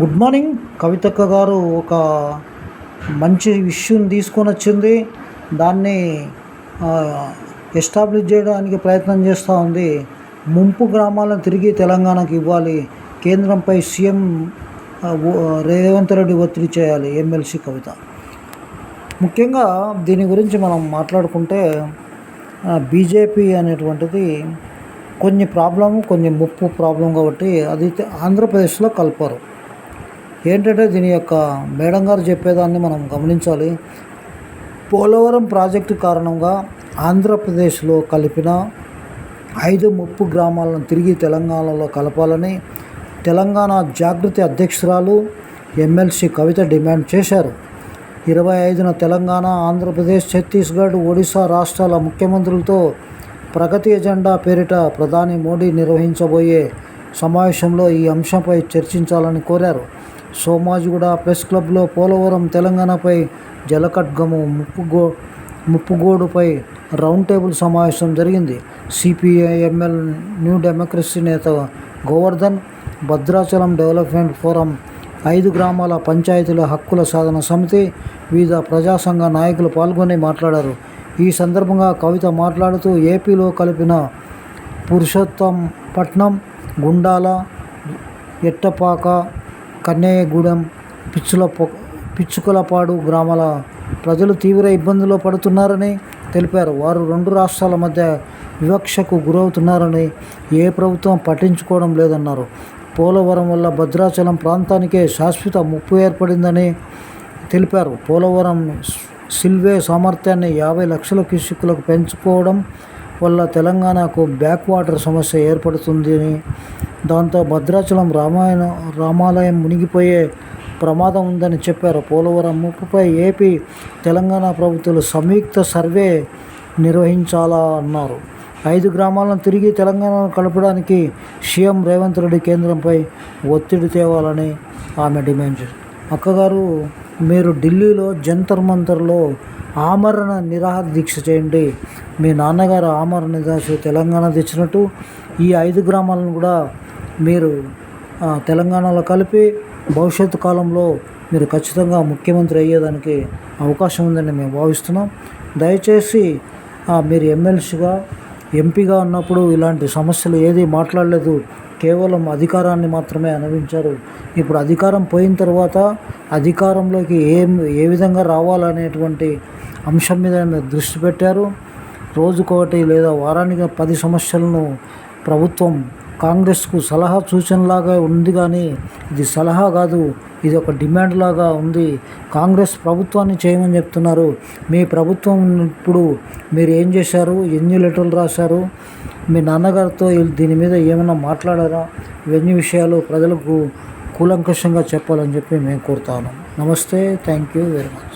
Good morning. కవితక్క గారు ఒక మంచి ఇష్యూని తీసుకొని వచ్చింది. దాన్ని ఎస్టాబ్లిష్ చేయడానికి ప్రయత్నం చేస్తూ ఉంది. ముంపు గ్రామాలను తిరిగి తెలంగాణకు ఇవ్వాలి. కేంద్రంపై సీఎం ఓ- రేవంత్ రెడ్డి ఒత్తిడి చేయాలి. ఎమ్మెల్సీ కవిత. ముఖ్యంగా దీని గురించి మనం మాట్లాడుకుంటే బీజేపీ అనేటువంటిది కొన్ని ప్రాబ్లము కొన్ని ముప్పు ప్రాబ్లం కాబట్టి అది ఆంధ్రప్రదేశ్లో కలపరు. ఏంటంటే దీని యొక్క మేడం గారు చెప్పేదాన్ని మనం గమనించాలి. పోలవరం ప్రాజెక్టు కారణంగా ఆంధ్రప్రదేశ్లో కలిపిన ఐదు ముప్పు గ్రామాలను తిరిగి తెలంగాణలో కలపాలని తెలంగాణ జాగృతి అధ్యక్షురాలు ఎమ్మెల్సీ కవిత డిమాండ్ చేశారు. ఇరవై ఐదున తెలంగాణ ఆంధ్రప్రదేశ్ ఛత్తీస్గఢ్ ఒడిశా రాష్ట్రాల ముఖ్యమంత్రులతో ప్రగతి ఎజెండా పేరిట ప్రధాని మోడీ నిర్వహించబోయే సమావేశంలో ఈ అంశంపై చర్చించాలని కోరారు. సోమాజిగూడ ప్రెస్ క్లబ్లో పోలవరం తెలంగాణపై జలకడ్గము ముప్పుగో ముప్పుగోడుపై రౌండ్ టేబుల్ సమావేశం జరిగింది. సిపిఐఎంఎల్ న్యూ డెమోక్రసీ నేత గోవర్ధన్ భద్రాచలం డెవలప్మెంట్ ఫోరం ఐదు గ్రామాల పంచాయతీల హక్కుల సాధన సమితి వివిధ ప్రజాసంఘ నాయకులు పాల్గొని మాట్లాడారు. ఈ సందర్భంగా కవిత మాట్లాడుతూ ఏపీలో కలిపిన పురుషోత్తం పట్నం గుండాల ఎట్టపాక కన్నేయగూడెం పిచ్చుల పిచ్చుకలపాడు గ్రామాల ప్రజలు తీవ్ర ఇబ్బందుల్లో పడుతున్నారని తెలిపారు. వారు రెండు రాష్ట్రాల మధ్య వివక్షకు గురవుతున్నారని ఏ ప్రభుత్వం పట్టించుకోవడం లేదన్నారు. పోలవరం వల్ల భద్రాచలం ప్రాంతానికే శాశ్వత ముప్పు ఏర్పడిందని తెలిపారు. పోలవరం సిల్వే సామర్థ్యాన్ని యాభై లక్షల కిసుకులకు పెంచుకోవడం వల్ల తెలంగాణకు బ్యాక్ వాటర్ సమస్య ఏర్పడుతుందని దాంతో భద్రాచలం రామాయణ రామాలయం మునిగిపోయే ప్రమాదం ఉందని చెప్పారు పోలవరం. ముప్పుపై ఏపీ తెలంగాణ ప్రభుత్వాలు సంయుక్త సర్వే నిర్వహించాలా అన్నారు. ఐదు గ్రామాలను తిరిగి తెలంగాణను కలపడానికి సీఎం రేవంత్ రెడ్డి కేంద్రంపై ఒత్తిడి తేవాలని ఆమె డిమాండ్ చేశారు. అక్కగారు మీరు ఢిల్లీలో జంతర్ మంతర్లో ఆమరణ నిరాహార దీక్ష చేయండి. మీ నాన్నగారు ఆమరణ నిరాశ తెలంగాణ తెచ్చినట్టు ఈ ఐదు గ్రామాలను కూడా మీరు తెలంగాణలో కలిపి భవిష్యత్తు కాలంలో మీరు ఖచ్చితంగా ముఖ్యమంత్రి అయ్యేదానికి అవకాశం ఉందని మేము భావిస్తున్నాం. దయచేసి మీరు ఎమ్మెల్సీగా ఎంపీగా ఉన్నప్పుడు ఇలాంటి సమస్యలు ఏది మాట్లాడలేదు. కేవలం అధికారాన్ని మాత్రమే అనుభవించారు. ఇప్పుడు అధికారం పోయిన తర్వాత అధికారంలోకి ఏం ఏ విధంగా రావాలనేటువంటి అంశం మీద దృష్టి పెట్టారు. రోజుకొకటి లేదా వారానికి పది సమస్యలను ప్రభుత్వం కాంగ్రెస్కు సలహా సూచనలాగా ఉంది కానీ ఇది సలహా కాదు ఇది ఒక డిమాండ్ లాగా ఉంది. కాంగ్రెస్ ప్రభుత్వాన్ని చేయమని చెప్తున్నారు. మీ ప్రభుత్వం ఇప్పుడు మీరు ఏం చేశారు? ఎన్ని లెటర్లు రాశారు? మీ నాన్నగారితో దీని మీద ఏమైనా మాట్లాడారా? ఇవన్నీ విషయాలు ప్రజలకు కూలంకషంగా చెప్పాలని చెప్పి మేము కోరుతాను నమస్తే థ్యాంక్ యూ వెరీ మచ్.